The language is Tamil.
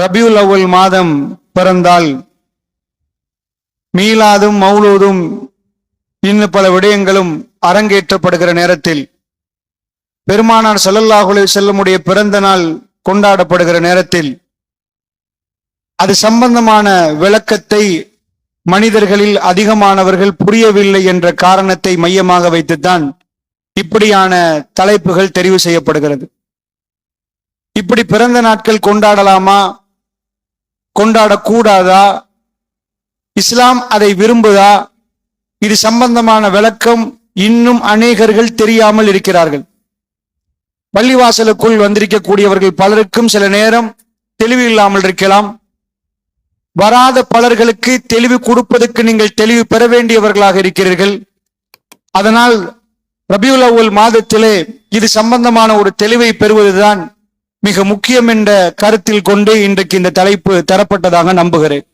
ரபியுல் அவ்வல் மாதம் பிறந்தால் மீலாதும் மௌலூதும் இன்னும் பல விடயங்களும் அரங்கேற்றப்படுகிற நேரத்தில் பெருமானார் ஸல்லல்லாஹு செல்லமுடைய பிறந்த நாள் கொண்டாடப்படுகிற நேரத்தில் அது சம்பந்தமான விளக்கத்தை மனிதர்களில் அதிகமானவர்கள் புரியவில்லை என்ற காரணத்தை மையமாக வைத்துத்தான் இப்படியான தலைப்புகள் தெரிவு செய்யப்படுகிறது. இப்படி பிறந்த நாட்கள் கொண்டாடலாமா? கொண்டாடக்கூடாதா? இஸ்லாம் அதை விரும்புதா? இது சம்பந்தமான விளக்கம் இன்னும் அநேகர்கள் தெரியாமல் இருக்கிறார்கள். பள்ளிவாசலுக்குள் வந்திருக்கக்கூடியவர்கள் பலருக்கும் சில நேரம் தெளிவு இல்லாமல் இருக்கலாம். வராத பலர்களுக்கு தெளிவு கொடுப்பதற்கு நீங்கள் தெளிவு பெற வேண்டியவர்களாக இருக்கிறீர்கள். அதனால் ரபியுல் அவ்வல் மாதத்திலே இது சம்பந்தமான ஒரு தெளிவை பெறுவதுதான் மிக முக்கியம் என்ற கருத்தில் கொண்டு இன்றைக்கு இந்த தலைப்பு தரப்பட்டதாக நம்புகிறேன்.